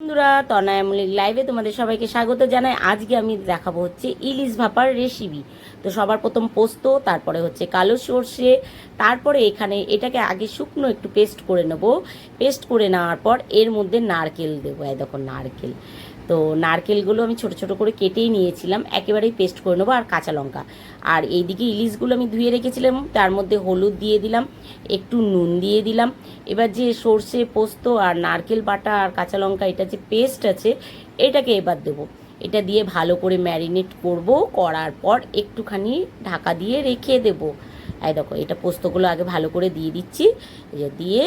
বন্ধুরা তনায়ামলিক লাইভে তোমাদের সবাইকে স্বাগত জানাই। আজকে আমি দেখাবো হচ্ছে ইলিশ ভাপার রেসিপি তো সবার প্রথম পোস্ত, তারপরে হচ্ছে কালো সর্ষে, তারপরে এখানে এটাকে আগে শুকনো একটু পেস্ট করে নেব। পেস্ট করে নেওয়ার পর এর মধ্যে নারকেল দেবো। এই দেখো নারকেল। তো নারকেলগুলো আমি ছোট ছোট করে কেটেই নিয়েছিলাম। একেবারেই পেস্ট করে নেব আর কাঁচা লঙ্কা। আর এইদিকে ইলিশগুলো আমি ধুয়ে রেখেছিলাম। তার মধ্যে হলুদ দিয়ে দিলাম, একটু নুন দিয়ে দিলাম। এবার যে সর্ষে, পোস্ত আর নারকেল বাটা আর কাঁচা লঙ্কা, এটা যে পেস্ট আছে, এটাকে এবার দেবো। এটা দিয়ে ভালো করে ম্যারিনেট করব, করার পর একটুখানি ঢাকা দিয়ে রেখে দেবো। এই দেখো, এটা পোস্তগুলো আগে ভালো করে দিয়ে দিচ্ছি। দিয়ে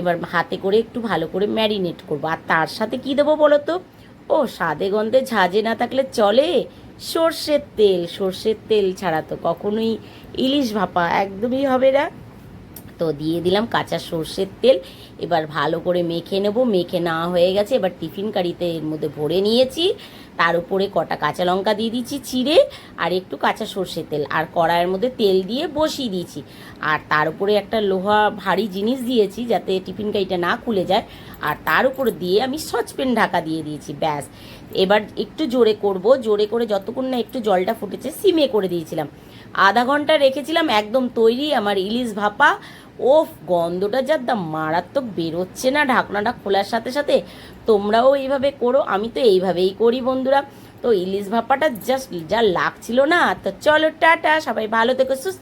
এবার হাতে করে একটু ভালো করে ম্যারিনেট করব। আর তার সাথে কি দেবো বলো তো? ও, স্বাদে গন্ধে ঝাঁঝে না থাকলে চলে? সর্ষের তেল সর্ষের তেল ছাড়া তো কখনোই ইলিশ ভাপা একদমই হবে না। তো দিয়ে দিলাম, কাঁচা সর্ষের তেল। এবার ভালো করে মেখে নেব। মেখে না হয়ে গেছে, এবার টিফিন কারিতে এর মধ্যে ভরে নিয়েছি। তার উপরে কটা কাঁচা লঙ্কা দিয়ে দিচ্ছি চিড়ে আর একটু কাঁচা সর্ষের তেল। আর কড়াইয়ের মধ্যে তেল দিয়ে বসিয়ে দিয়েছি। আর তার উপরে একটা লোহা ভারী জিনিস দিয়েছি, যাতে টিফিন কারিটা না খুলে যায়। আর তার উপর দিয়ে আমি সচপেন ঢাকা দিয়ে দিয়েছি, ব্যাস। এবার একটু জোরে করব, জোরে করে যতক্ষণ না একটু জলটা ফুটেছে, সিমে করে দিয়েছিলাম। আধা ঘণ্টা রেখেছিলাম, একদম তৈরি আমার ইলিশ ভাপা। ও গন্ধটা যা দাম মারাত্মক, বেরোচ্ছে না ঢাকনাটা খোলার সাথে সাথে। তোমরাও এইভাবে করো, আমি তো এইভাবেই করি বন্ধুরা। তো ইলিশ ভাপাটা জাস্ট যা লাগছিল না, তো চলো, টাটা, সবাই ভালো থেকো, সুস্থ